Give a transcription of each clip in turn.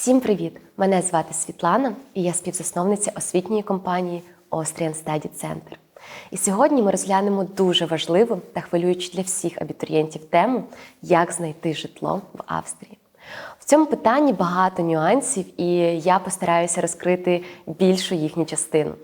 Всім привіт! Мене звати Світлана, і я співзасновниця освітньої компанії Austrian Study Center. І сьогодні ми розглянемо дуже важливу та хвилюючу для всіх абітурієнтів тему, як знайти житло в Австрії. В цьому питанні багато нюансів, і я постараюся розкрити більшу їхню частину.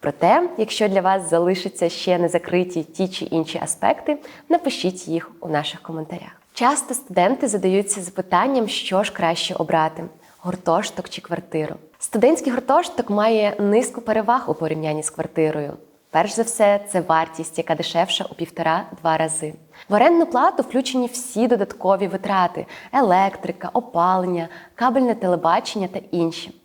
Проте, якщо для вас залишаться ще не закриті ті чи інші аспекти, напишіть їх у наших коментарях. Часто студенти задаються запитанням, що ж краще обрати гуртожиток чи квартиру. Студентський гуртожиток має низку переваг у порівнянні з квартирою. Перш за все, це вартість, яка дешевша у півтора-два рази. В орендну плату включені всі додаткові витрати: електрика, опалення, кабельне телебачення та інші.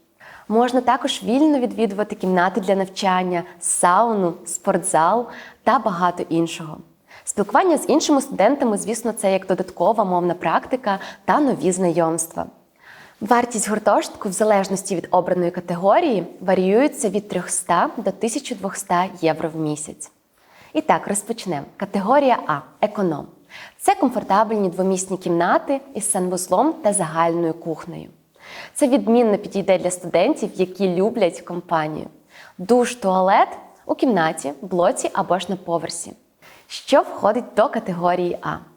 Можна також вільно відвідувати кімнати для навчання, сауну, спортзал та багато іншого. Спілкування з іншими студентами, звісно, це як додаткова мовна практика та нові знайомства. Вартість гуртожитку в залежності від обраної категорії варіюється від 300 до 1200 євро в місяць. І так, розпочнемо. Категорія А економ. Це комфортабельні двомісні кімнати із санвузлом та загальною кухнею. Це відмінно підійде для студентів, які люблять компанію. Душ, туалет у кімнаті, блоці або ж на поверсі. Що входить до категорії А?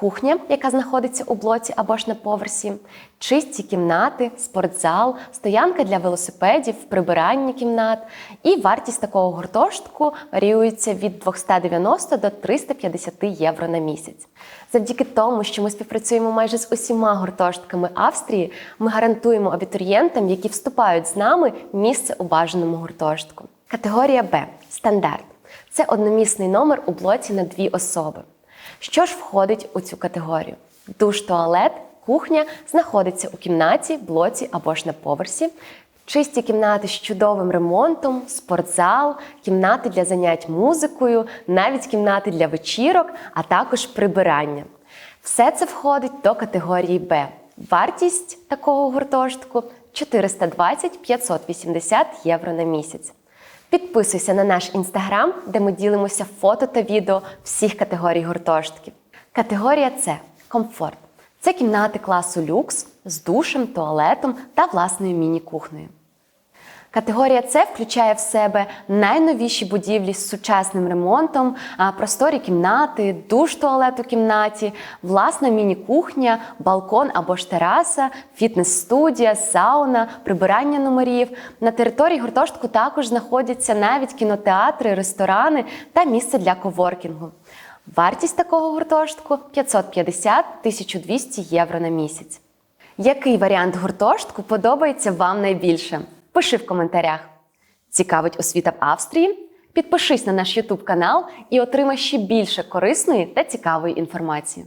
Кухня, яка знаходиться у блоці або ж на поверсі, чисті кімнати, спортзал, стоянка для велосипедів, прибирання кімнат. І вартість такого гуртожитку варіюється від 290 до 350 євро на місяць. Завдяки тому, що ми співпрацюємо майже з усіма гуртожитками Австрії, ми гарантуємо абітурієнтам, які вступають з нами, місце у бажаному гуртожитку. Категорія Б стандарт. Це одномісний номер у блоці на дві особи. Що ж входить у цю категорію? Душ, туалет, кухня знаходиться у кімнаті, блоці або ж на поверсі. Чисті кімнати з чудовим ремонтом, спортзал, кімнати для занять музикою, навіть кімнати для вечірок, а також прибирання. Все це входить до категорії Б. Вартість такого гуртожитку 420-580 євро на місяць. Підписуйся на наш інстаграм, де ми ділимося фото та відео всіх категорій гуртожитків. Категорія це комфорт. Це кімнати класу люкс з душем, туалетом та власною міні-кухнею. Категорія С включає в себе найновіші будівлі з сучасним ремонтом, просторі кімнати, душ туалет у кімнаті, власна міні-кухня, балкон або ж тераса, фітнес-студія, сауна, прибирання номерів. На території гуртожитку також знаходяться навіть кінотеатри, ресторани та місце для коворкінгу. Вартість такого гуртожитку 550-1200 євро на місяць. Який варіант гуртожитку подобається вам найбільше? Пиши в коментарях. Цікавить освіта в Австрії? Підпишись на наш YouTube канал і отримай ще більше корисної та цікавої інформації.